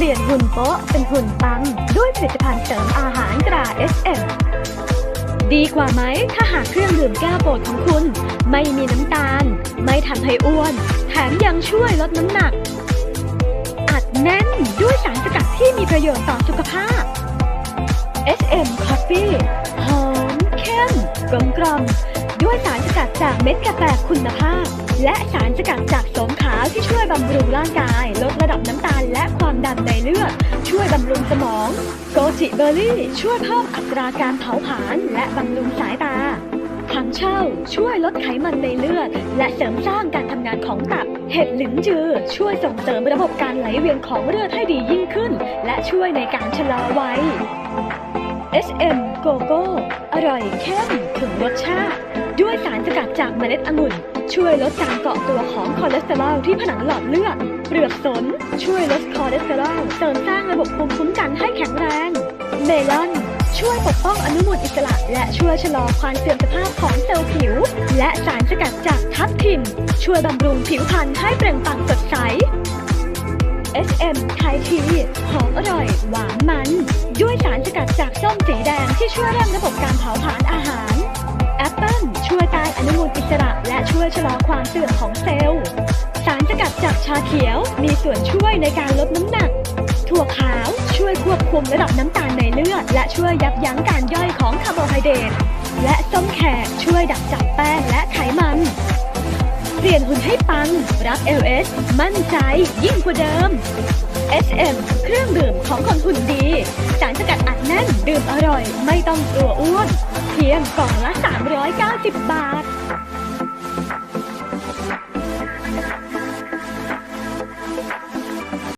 เปลี่ยนหุ่นโป๊ะเป็นหุ่นปัง ด้วยผลิตภัณฑ์เสริมอาหารตรา SM ดีกว่าไหม ถ้าหากเครื่องดื่มแก้วโปรดของคุณ ไม่มีน้ำตาล ไม่ทำให้อ้วน แถมยังช่วยลดน้ำหนัก อัดแน่นด้วยสารสกัดที่มีประโยชน์ต่อสุขภาพ SM Coffee หอมเข้มกลมกล่อม ด้วยสารสกัดจากเม็ดกาแฟคุณภาพ และสารสกัดจากสมขาวที่ช่วยบำรุงร่างกาย ลดระดับน้ำตาลและความดันในเลือด ช่วยบำรุงสมอง โกจิเบอร์รี่ ช่วยเพิ่มอัตราการเผาผลาญและบำรุงสายตาถังเช่า ช่วยลดไขมันในเลือด และเสริมสร้างการทำงานของตับ เห็ดหลินจือ ช่วยส่งเสริมระบบการไหลเวียนของเลือดให้ดียิ่งขึ้น และช่วยในการชะลอวัย SM g o g o อร่อยเข้มถึงรสชาติ ด้วยสารสกัดจากเมล็ดองุ่น ช่วยลดการเกาะตัวของคอเลสเตอรอลที่ผนังหลอดเลือด เปลือกสน ช่วยลดคอเลสเตอรอลเสริมสร้างระบบภูมิคุ้มกันให้แข็งแรง เมลอน ช่วยปกป้องอนุมูลอิสระ และช่วยชะลอความเสื่อมสภาพของเซลล์ผิว และสารสกัดจากทับทิม ช่วยบำรุงผิวพรรณให้เปล่งปลั่งสดใส SM ไทยทีหอมอร่อย หวานมัน ด้วยสารสกัดจากส้มสีแดงที่ช่วยเร่งระบบการเผาผลาญอาหาร และช่วยชะลอความเสื่อมของเซลล์ สารสกัดจากชาเขียวมีส่วนช่วยในการลดน้ำหนัก ถั่วขาวช่วยควบคุมระดับน้ำตาลในเลือด และช่วยยับยั้งการย่อยของคาร์โบไฮเดรต และส้มแขกช่วยดักจับแป้งและไขมัน เปลี่ยนหุ่นให้ปัง รับ LS มั่นใจ ยิ่งกว่าเดิม SM เครื่องดื่มของคนหุ่นดี สารสกัดอัดแน่น ดื่มอร่อย ไม่ต้องกลัวอ้วน เพียงกล่องละ 390 บาท